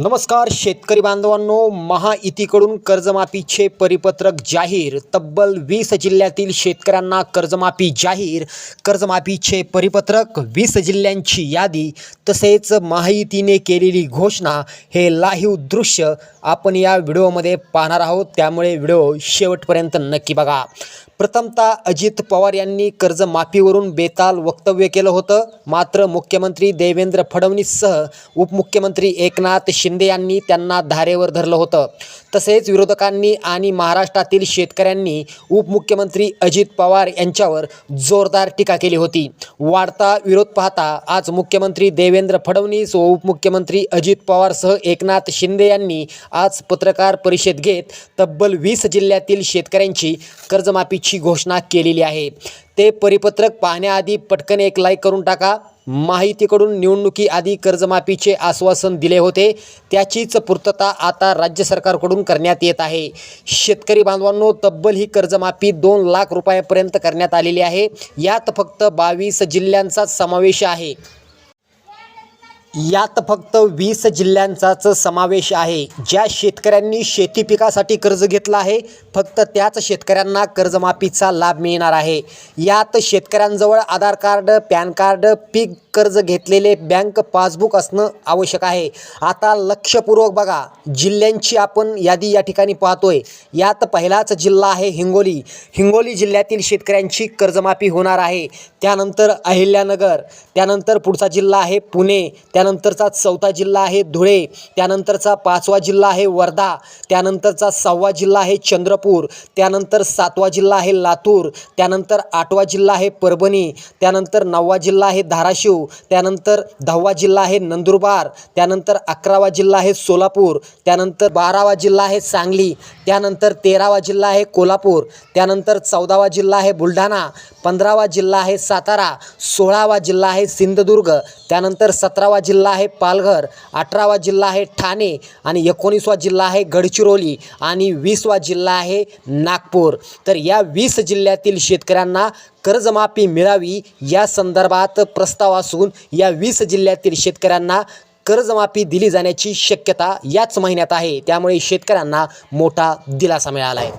नमस्कार शेतकरी बांधवांनो. महायुतीकडून कर्जमाफीचे परिपत्रक जाहीर. तब्बल वीस जिल्ह्यातील शेतकऱ्यांना कर्जमाफी जाहीर. कर्जमाफीचे परिपत्रक वीस जिल्ह्यांची यादी तसेच महायुतीने केलेली घोषणा हे लाईव्ह दृश्य आपण या व्हिडिओमध्ये पाहणार आहोत. त्यामुळे व्हिडिओ शेवटपर्यंत नक्की बघा. प्रथमतः अजित पवार यांनी कर्जमाफीवरून बेताल वक्तव्य केलं होतं. मात्र मुख्यमंत्री देवेंद्र फडणवीससह उपमुख्यमंत्री एकनाथ शिंदे शिंदे यांनी त्यांना धारेवर धरलं होतं. तसेच विरोधकांनी आणि महाराष्ट्रातील शेतकऱ्यांनी उपमुख्यमंत्री अजित पवार यांच्यावर जोरदार टीका केली होती. वाढता विरोध पाहता आज मुख्यमंत्री देवेंद्र फडणवीस व उपमुख्यमंत्री अजित पवारसह एकनाथ शिंदे यांनी आज पत्रकार परिषद घेत तब्बल वीस जिल्ह्यातील शेतकऱ्यांची कर्जमाफीची घोषणा केलेली आहे. ते परिपत्रक पाहण्याआधी पटकन एक लाईक करून टाका. माहितीकडून निवडणुकीआधी कर्जमाफीचे आश्वासन दिले होते. त्याचीच पूर्तता आता राज्य सरकारकडून करण्यात येत आहे. शेतकरी बांधवांनो तब्बल ही कर्जमाफी दोन लाख रुपयापर्यंत करण्यात आलेली आहे. यात फक्त बावीस जिल्ह्यांचा समावेश आहे. यात फक्त वीस जिल्ह्यांचाच समावेश आहे. ज्या शेतकऱ्यांनी शेती पिकासाठी कर्ज घेतलं आहे फक्त त्याच शेतकऱ्यांना कर्जमाफीचा लाभ मिळणार आहे. यात शेतकऱ्यांजवळ आधार कार्ड पॅन कार्ड पीक कर्ज घेतलेले बँक पासबुक असणं आवश्यक आहे. आता लक्षपूर्वक बघा जिल्ह्यांची आपण यादी या ठिकाणी पाहतोय. यात पहिलाच जिल्हा आहे हिंगोली. हिंगोली जिल्ह्यातील शेतकऱ्यांची कर्जमाफी होणार आहे. त्यानंतर अहिल्यानगर त्यानंतर पुढचा जिल्हा आहे पुणे त्यानंतरचा चौथा जिल्हा आहे धुळे त्यानंतरचा पाचवा जिल्हा आहे वर्धा त्यानंतरचा सहावा जिल्हा आहे चंद्रपूर त्यानंतर सातवा जिल्हा आहे लातूर त्यानंतर आठवा जिल्हा आहे परभणी त्यानंतर नववा जिल्हा आहे धाराशिव त्यानंतर दहावा जिल्हा आहे नंदुरबार त्यानंतर अकरावा जिल्हा आहे सोलापूर त्यानंतर बारावा जिल्हा आहे सांगली त्यानंतर तेरावा जिल्हा आहे कोल्हापूर त्यानंतर चौदावा जिल्हा आहे बुलढाणा पंधरावा जिल्हा आहे सातारा सोळावा जिल्हा आहे सिंधुदुर्ग त्यानंतर सतरावा जिल्हा आहे पालघर अठरावा जिल्हा आहे ठाणे आणि एकोणीसवा जिल्हा आहे गडचिरोली आणि वीसवा जिल्हा आहे नागपूर तर या वीस जिल्ह्यातील शेतकऱ्यांना कर्जमाफी मिळावी या संदर्भात प्रस्ताव असून या वीस जिल्ह्यातील शेतकऱ्यांना कर्जमाफी दिली जाण्याची शक्यता याच महिन्यात आहे. त्यामुळे शेतकऱ्यांना मोठा दिलासा मिळाला आहे.